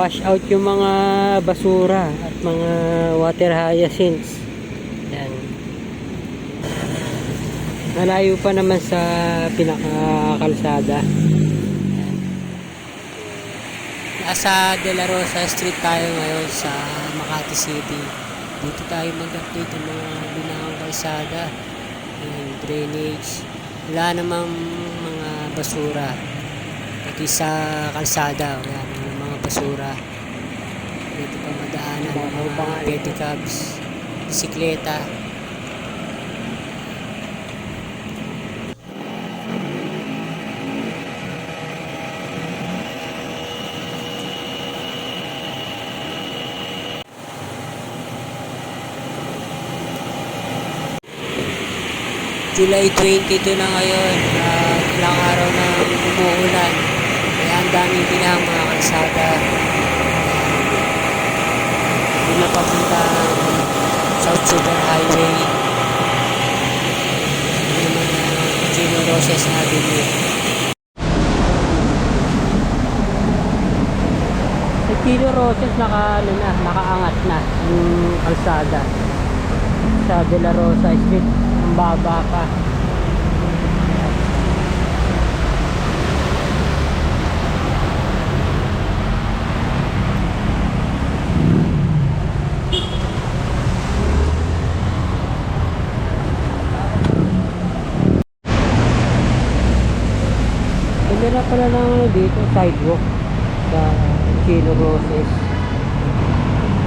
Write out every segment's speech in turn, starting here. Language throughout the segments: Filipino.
wash out yung mga basura at mga water hyacinths. Yan. Malayo pa naman sa pinakakalsada. Nasa De La Rosa Street tayo ngayon sa Makati City. Dito tayo mag-update ng mga binahang kalsada, yung drainage. Wala namang mga basura. Pati sa kalsada, wala basura. Dito pa madaanan mga pedicabs, bisikleta. July 22 na ngayon, uh, ilang araw na umuulan. Ang daming binahang mga kalsada. Hindi na papunta South Super Highway. Hindi naman uh, Gino Roses Avenue. Sa Gino Roses naka, ano na, nakaangat na yung kalsada sa De La Rosa Street ang baba pa Hindi na pala lang ano dito, sidewalk sa Chino Roses.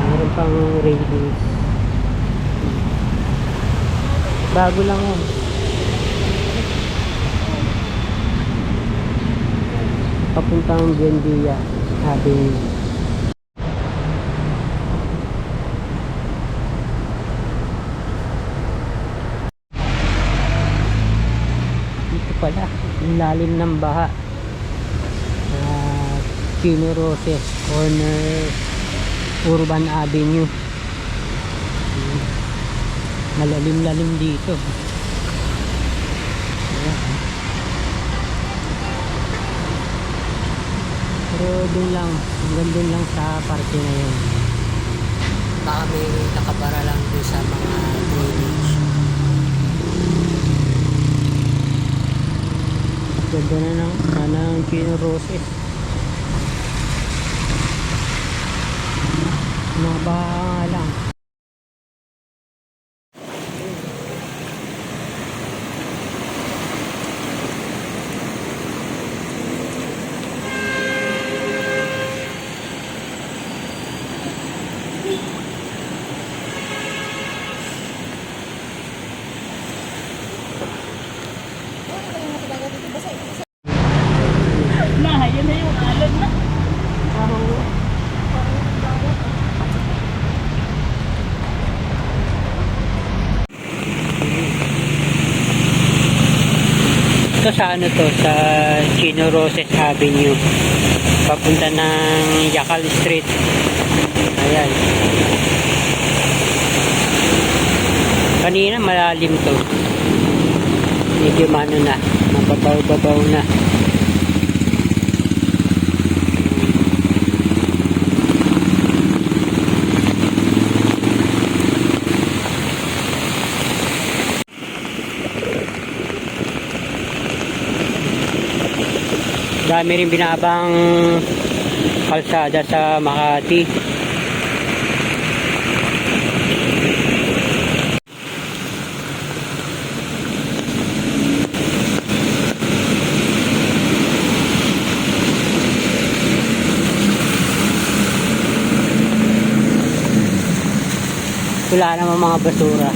Meron pang railings. Bago lang yan. Papuntang Buendia Avenue. Pala, yung lalim ng baha. Chino Roses, corner Urban Avenue. Malalim-lalim dito. Pero doon lang, hanggang doon lang sa parte na yun. Baka may nakabara lang doon sa mga drainage. Ganda na ng, na ng Chino Roses. Mga baha sa ano to, sa Chino Roses Avenue. Papunta ng Yakal Street. Ayan. Kanina malalim to. Medyo mano na. Mababaw-babaw na. Dami rin binabang kalsada sa Makati. Wala namang mga basura.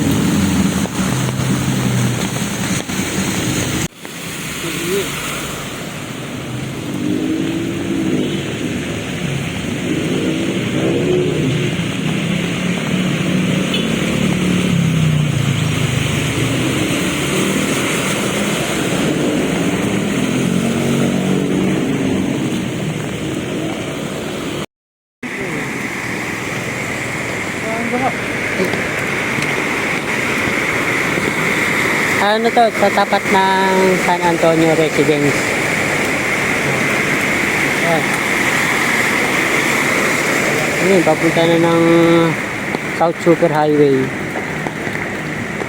Ano to, sa tapat ng San Antonio Residence. Ayan. Ayun, papunta na ng South Super Highway.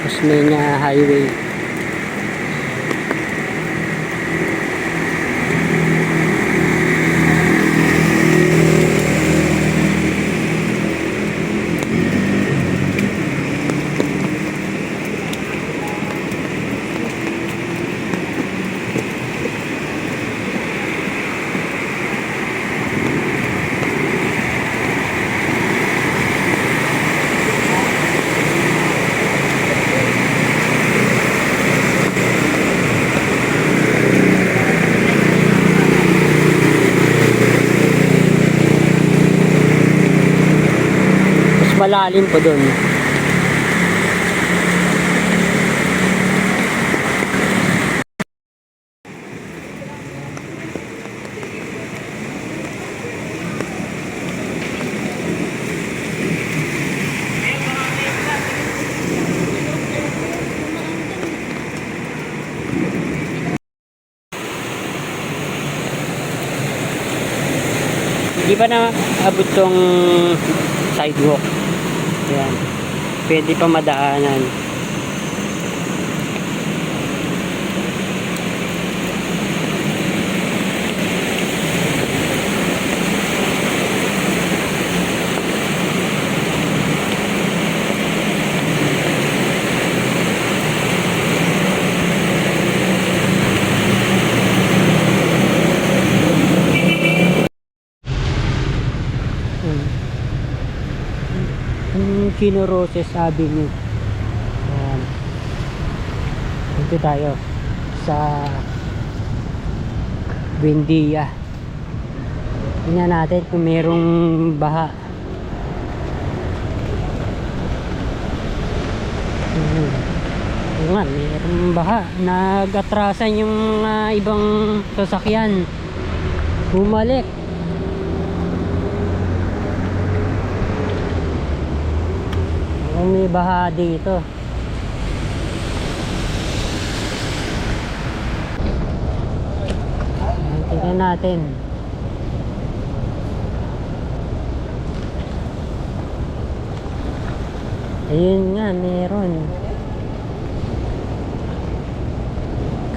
Osmeña Highway. Malalim po doon. Hindi pa na abot tong sidewalk. Yan. Pwede pa madaanan. Chino Roses Avenue. Ayan. Dito tayo sa Buendia. Tingnan natin kung merong baha. Hmm. Oo nga, merong baha. Nag-atrasan yung mga ibang sasakyan. Bumalik. Kung may baha dito. Tingnan natin. Ayun nga, meron.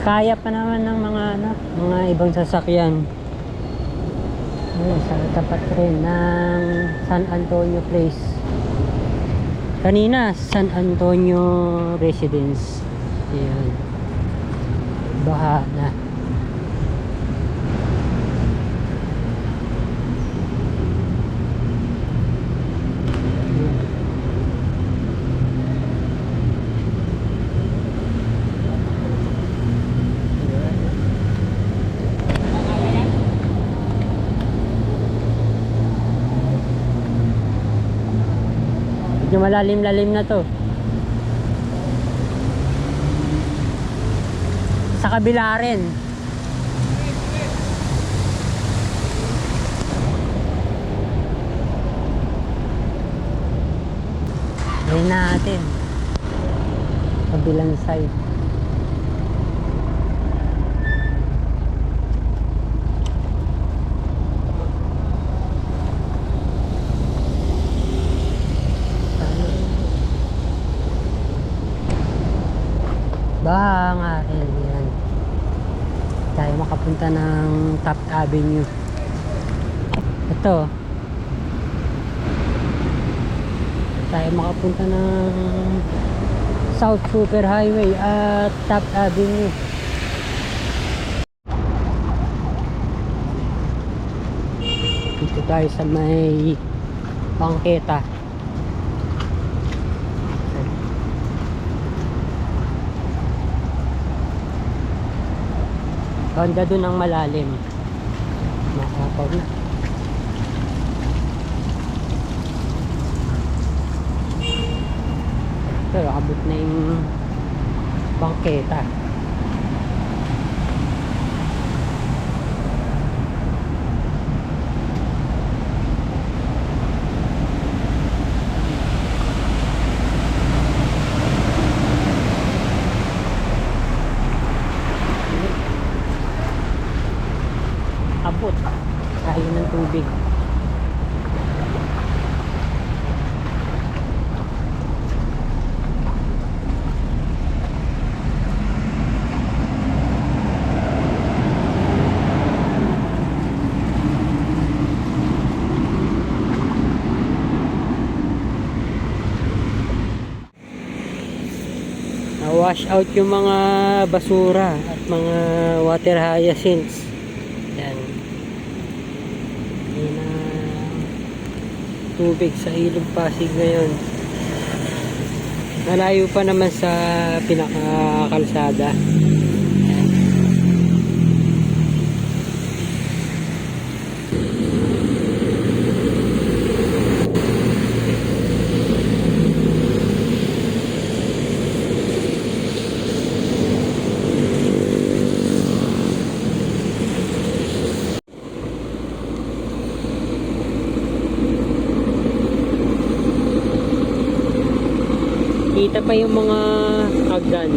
Kaya pa naman ng mga ano, mga ibang sasakyan. Sa tapat rin ng San Antonio Place. Kanina, San Antonio Residence. Ayan. Baha na. Medyo malalim-lalim na to. Sa kabila rin. Ayun natin. Kabilang side. Baha nga rin yan. Tayo makapunta Top Avenue. Ito. Tayo makapunta ng South Super Highway at Top Avenue. Dito tayo sa may bangketa. Banda dun ang malalim. Makapaw na. Pero abot na yung bangketa. abot tayo ng tubig wash out yung mga basura at mga water hyacinths. Yan. Yan na tubig sa ilog Pasig ngayon. Nalayo pa naman sa pinakakalsada. Kita pa yung mga hagdan.